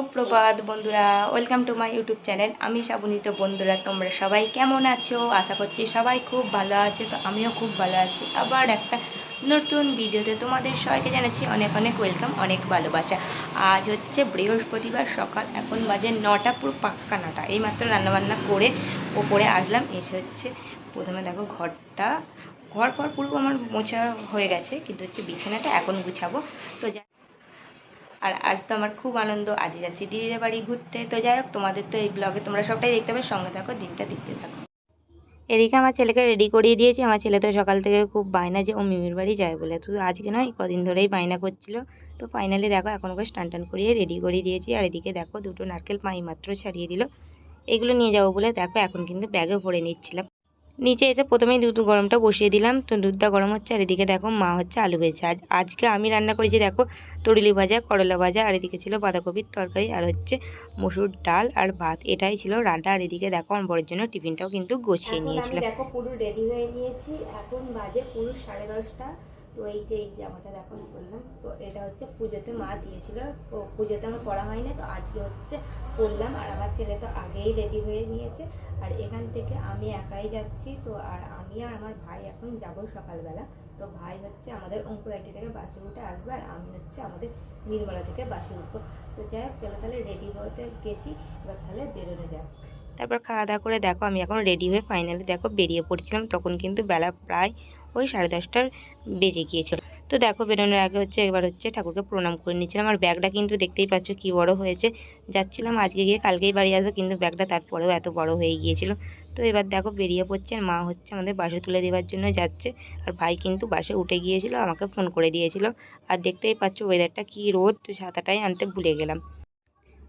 সুপ্রভাত বন্ধুরা welcome to my YouTube channel আমি শ্রাবণিত বন্ধুরা, তোমরা সবাই কেমন আছো? আশা করছি সবাই খুব ভালো আছে, তো আমিও খুব ভালো আছি। আবার একটা নতুন ভিডিওতে তোমাদের সবাইকে জানাচ্ছি অনেক অনেক ওয়েলকাম অনেক ভালোবাসা। আজ হচ্ছে বৃহস্পতিবার সকাল, এখন বাজে নটা, পুরো পাক্কা নটা। এইমাত্র রান্নাবান্না করে ওপরে আসলাম, এসে হচ্ছে প্রথমে দেখো ঘরটা ঘর পর পুরো আমার মোছা হয়ে গেছে, কিন্তু হচ্ছে বিছানাটা এখন গুছাবো। তো আর আজ তো আমার খুব আনন্দ, আজ যাচ্ছি দিদিদের বাড়ি ঘুরতে। তো যাই হোক, তোমাদের তো এই ব্লগে তোমরা সবটাই দেখতে পাবে। সঙ্গে থাকো, দিনটা দেখতে থাকো। এদিকে আমার ছেলেকে রেডি করিয়ে দিয়েছি। আমার ছেলে তো সকাল থেকে খুব বায়না যে, ও মিমির বাড়ি যায় বলে। তো আজকে নয়, কদিন ধরেই বায়না করছিল। তো ফাইনালি দেখো, এখন ওকে স্টান টান করিয়ে রেডি করিয়ে দিয়েছি। আর এদিকে দেখো, দুটো নারকেল পাই মাত্র ছাড়িয়ে দিল। এগুলো নিয়ে যাব বলে দেখো, এখন কিন্তু ব্যাগে ভরে নিচ্ছিলাম। নিচে এসে প্রথমেই দুধ গরমটা বসিয়ে দিলাম। তো দুধটা গরম হচ্ছে আর এদিকে দেখো মা হচ্ছে আলু ভেজে আজ আজকে আমি রান্না করেছি দেখো তরুলি ভাজা করলা ভাজা আর এদিকে ছিল বাঁধাকপির তরকারি আর হচ্ছে মসুর ডাল আর ভাত। এটাই ছিল রান্না। আর এদিকে দেখো আমার বড়ের জন্য টিফিনটাও কিন্তু গুছিয়ে নিয়েছিলাম। দেখো পুরো রেডি হয়ে নিয়েছি। এখন বাজে পুরো সাড়ে দশটা। তো এই যে এই জামাটা দেখো আমি পরলাম তো এটা হচ্ছে পুজোতে মা দিয়েছিল। তো পুজোতে আমার পড়া হয়নি, তো আজকে হচ্ছে পরলাম আর আমার ছেলে তো আগেই রেডি হয়ে নিয়েছে। আর এখান থেকে আমি একাই যাচ্ছি, তো আর আমি আর আমার ভাই এখন যাব সকালবেলা। তো ভাই হচ্ছে আমাদের অঙ্কুরাইটি থেকে বাসে উঠে আসবে, আর আমি হচ্ছে আমাদের নির্মলা থেকে বাসে উঠবো। তো যাই হোক, চলো তাহলে রেডি হতে গেছি, এবার তাহলে বেরোনো যাক। তারপর খাওয়া দাওয়া করে দেখো, আমি এখন রেডি হয়ে ফাইনালি দেখো বেরিয়ে পড়ছিলাম। তখন কিন্তু বেলা প্রায় ওই সাড়ে দশটার বেজে গিয়েছিল। তো দেখো, বেরোনোর আগে হচ্ছে এবার হচ্ছে ঠাকুরকে প্রণাম করে নিয়েছিলাম। আর ব্যাগটা কিন্তু দেখতেই পাচ্ছ কি বড় হয়েছে। যাচ্ছিলাম আজকে গিয়ে, কালকেই বাড়ি আসব, কিন্তু ব্যাগটা তারপরেও এত বড় হয়ে গিয়েছিল। তো এবার দেখো, বেরিয়ে পড়ছে আর মা হচ্ছে আমাদের বাসে তুলে দেওয়ার জন্য যাচ্ছে। আর ভাই কিন্তু বাসে উঠে গিয়েছিল, আমাকে ফোন করে দিয়েছিল। আর দেখতেই পাচ্ছ ওয়েদারটা কি রোদ, তো ছাতাটাই আনতে ভুলে গেলাম।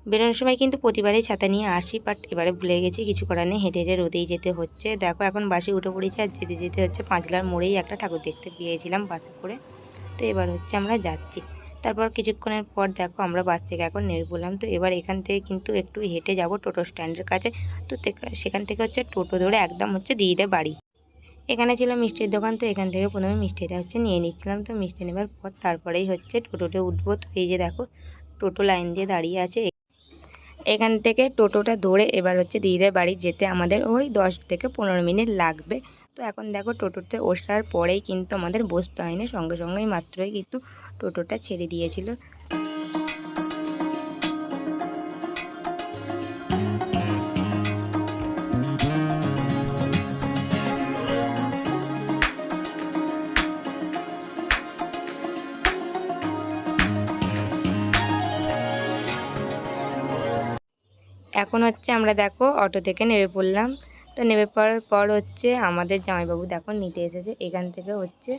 বেরোনোর সময় কিন্তু প্রতিবারই ছাতা নিয়ে আসি বাট এবারে ভুলে গেছি, কিছু করার নেই। হেঁটে হেঁটে রোদেই যেতে হচ্ছে। দেখো, এখন বাসে উঠে পড়েছি আর যেতে যেতে হচ্ছে পাঁচলার মোড়েই একটা ঠাকুর দেখতে পেয়েছিলাম বাসে করে। তো এবার হচ্ছে আমরা যাচ্ছি। তারপর কিছুক্ষণের পর দেখো, আমরা বাস থেকে এখন নেমে পড়লাম। তো এবার এখান থেকে কিন্তু একটু হেঁটে যাব টোটো স্ট্যান্ডের কাছে। তো, সেখান থেকে হচ্ছে টোটো ধরে একদম হচ্ছে দিদিদের বাড়ি। এখানে ছিল মিষ্টির দোকান, তো এখান থেকে প্রথমে মিষ্টিটা হচ্ছে নিয়ে নিচ্ছিলাম। তো মিষ্টি নেবার পর তারপরেই হচ্ছে টোটোতে উঠবো। তো এই যে দেখো, টোটো লাইন দিয়ে দাঁড়িয়ে আছে। এখান থেকে টোটোটা ধরে এবার হচ্ছে দিদিদের বাড়ি যেতে আমাদের ওই দশ থেকে পনেরো মিনিট লাগবে। তো এখন দেখো টোটোতে ওঠার পরেই কিন্তু আমাদের বসতে হয়নি, সঙ্গে সঙ্গেই মাত্রই কিন্তু টোটোটা ছেড়ে দিয়েছিল। এখন হচ্ছে আমরা দেখো অটো থেকে নেমে পড়লাম। তো নেমে পড়ার পর হচ্ছে আমাদের জামাইবাবু দেখো নিতে এসেছে। এখান থেকে হচ্ছে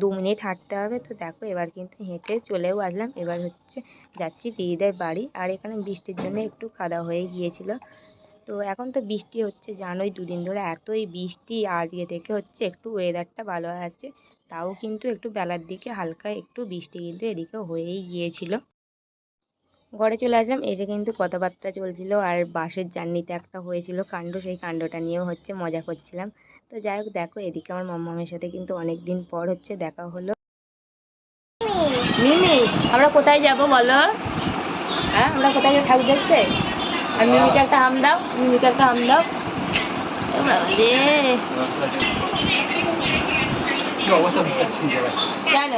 দু মিনিট হাঁটতে হবে। তো দেখো এবার কিন্তু হেঁটে চলেও আসলাম। এবার হচ্ছে যাচ্ছি দিদিদের বাড়ি। আর এখানে বৃষ্টির জন্য একটু কাদা হয়ে গিয়েছিল। তো এখন তো বৃষ্টি হচ্ছে, জানোই দুদিন ধরে এতই বৃষ্টি। আজকে থেকে হচ্ছে একটু ওয়েদারটা ভালো আছে। তাও কিন্তু একটু বেলার দিকে হালকা একটু বৃষ্টি কিন্তু এদিকে হয়েই গিয়েছিল। ঘরে চলে আসলাম। এসে কিন্তু কথাবার্তা চলছিল আর বাসের জার্নিতে একটা হয়েছিল কাণ্ড। সেই কাণ্ডটা নিয়েও হচ্ছে মজা করছিলাম। তো যাই হোক দেখো এদিকে আমার মাম্মামের সাথে কিন্তু অনেক দিন পর হচ্ছে দেখা হলো। মিমি আমরা কোথায় যাব বলো? হ্যাঁ আমরা কোথায় যাব ঠাকুর দেখতে? আর মিমিকে একটা হাম দাও মিমিকে একটা হাম দাও। কেন?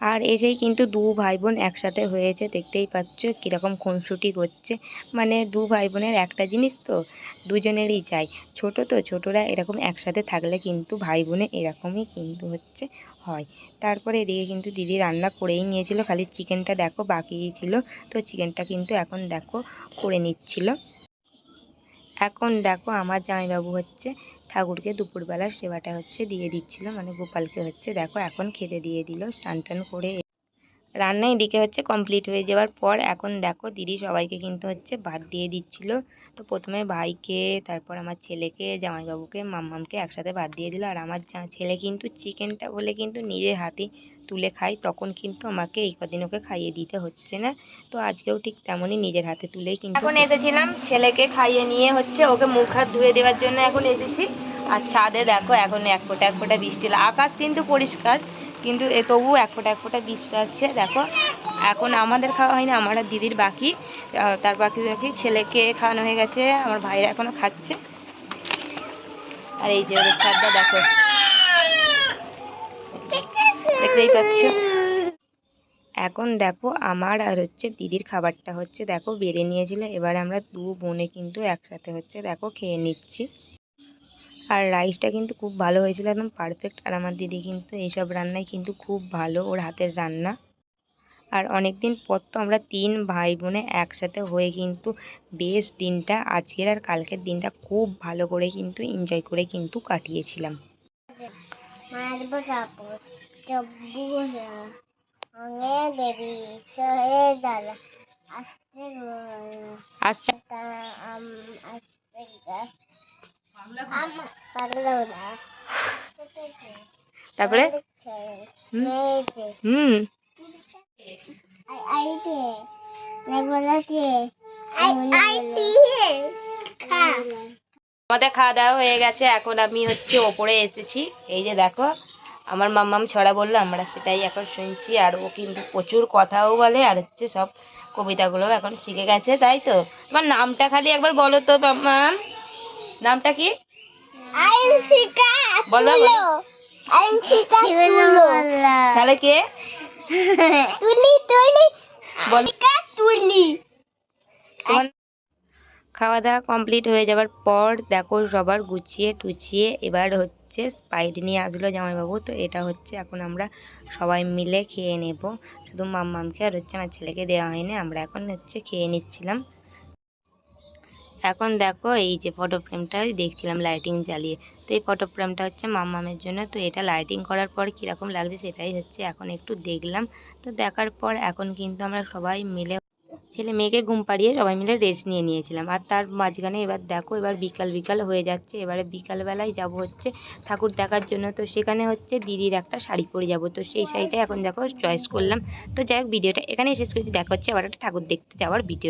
আর এসেই কিন্তু দু ভাই বোন একসাথে হয়েছে, দেখতেই পাচ্ছ কীরকম খুনসুটি করছে। মানে দু ভাই বোনের একটা জিনিস তো, দুজনেরই চাই। ছোট তো, ছোটরা এরকম একসাথে থাকলে কিন্তু ভাই বোনে এরকমই কিন্তু হচ্ছে, হয়। তারপরে এদিকে কিন্তু দিদি রান্না করেই নিয়েছিল, খালি চিকেনটা দেখো বাকি ছিল। তো চিকেনটা কিন্তু এখন দেখো করে নিচ্ছিল। এখন দেখো আমার জামাইবাবু হচ্ছে ঠাকুরকে দুপুরবেলার সেবাটা হচ্ছে দিয়ে দিচ্ছিল। মানে গোপালকে হচ্ছে, দেখো এখন খেতে দিয়ে দিল স্নান টান করে রান্না এদিকে হচ্ছে কমপ্লিট হয়ে যাওয়ার পর এখন দেখো দিদি সবাইকে কিন্তু হচ্ছে ভাত দিয়ে দিচ্ছিল। তো প্রথমে ভাইকে, তারপর আমার ছেলেকে, জামাইবাবুকে, মাম্মামকে একসাথে ভাত দিয়ে দিল। আর আমার ছেলে কিন্তু চিকেনটা বলে কিন্তু নিজের হাতে তুলে খায়, তখন কিন্তু আমাকে এই কদিন ওকে খাইয়ে দিতে হচ্ছে না। তো আজকেও ঠিক তেমনই নিজের হাতে তুলেই কিন্তু এখন এসেছিলাম ছেলেকে খাইয়ে নিয়ে হচ্ছে ওকে মুখ হাত ধুয়ে দেওয়ার জন্য এখন এসেছি। আর ছাদে দেখো এখন এক ফোঁটা এক ফোঁটা বৃষ্টি আকাশ কিন্তু পরিষ্কার। কিন্তু এ তবু এক ফোঁটা এক ফোঁটা বৃষ্টি আসছে, দেখো। এখন আমাদের খাওয়া হয়নি আমার দিদির বাকি। তার বাকি বাকি ছেলেকে খাওয়ানো হয়ে গেছে, আমার ভাইরা এখনও খাচ্ছে। আর এই যে ওদের ছাদটা, দেখো। দেখতেই পাচ্ছ? এখন দেখো, আমার আর হচ্ছে দিদির খাবারটা হচ্ছে, দেখো, বেড়ে নিয়েছিল। এবার আমরা দু বোনে কিন্তু একসাথে হচ্ছে, দেখো, খেয়ে নিচ্ছি। আর রাইসটা কিন্তু খুব ভালো হয়েছিল একদম পারফেক্ট আর আমার দিদি কিন্তু এইসব রান্নায় কিন্তু খুব ভালো ওর হাতের রান্না। আর অনেক দিন পর তো আমরা তিন ভাই বোনে একসাথে হয়ে কিন্তু বেশ দিনটা আজকের আর কালকের দিনটা খুব ভালো করে কিন্তু এনজয় করে কিন্তু কাটিয়েছিলাম। আচ্ছা। তারপরে? হুম? আমাদের খাওয়া দাওয়া হয়ে গেছে এখন আমি হচ্ছে ওপরে এসেছি। এই যে দেখো আমার মাম্মাম ছড়া বলল আমরা সেটাই এখন শুনছি আর ও কিন্তু প্রচুর কথাও বলে আর হচ্ছে সব কবিতাগুলো এখন শিখে গেছে তাই তো? তোমার নামটা খালি একবার বলো তো মাম্মাম। নামটা কি? আইনসিকা বলো বলো। আইনসিকা তুলো। তাহলে কে? তুলি তুলি। তুলি। খাওয়া দাওয়া কমপ্লিট হয়ে যাওয়ার পর দেখো সবার গুছিয়ে টুচিয়ে এবার হচ্ছে স্পাইড নিয়ে আসলো জামাইবাবু। তো এটা হচ্ছে এখন আমরা সবাই মিলে খেয়ে নেব। শুধু মাম্মামকে আর হচ্ছে আমার ছেলেকে দেওয়া হয়নি আমরা এখন হচ্ছে খেয়ে নিচ্ছিলাম। এখন দেখো এই যে ফটো ফ্রেমটা দেখছিলাম লাইটিং জ্বালিয়ে। তো এই ফটো ফ্রেমটা হচ্ছে মাম্মামের জন্য। তো এটা লাইটিং করার পর কীরকম লাগছে সেটাই হচ্ছে এখন একটু দেখলাম। তো দেখার পর এখন কিন্তু আমরা সবাই মিলে ছেলে মেয়েকে ঘুম পাড়িয়ে সবাই মিলে রেস্ট নিয়ে নিয়েছিলাম। আর তার মাঝখানে এবার দেখো, এবার বিকাল বিকাল হয়ে যাচ্ছে। এবারে বিকালবেলায় যাব হচ্ছে ঠাকুর দেখার জন্য। তো সেখানে হচ্ছে দিদির একটা শাড়ি পরে যাব। তো সেই শাড়িটা এখন দেখো চয়েস করলাম। তো যাই হোক, ভিডিওটা এখানেই শেষ করছি। দেখা হচ্ছে আবার একটা ঠাকুর দেখতে যাওয়ার ভিডিও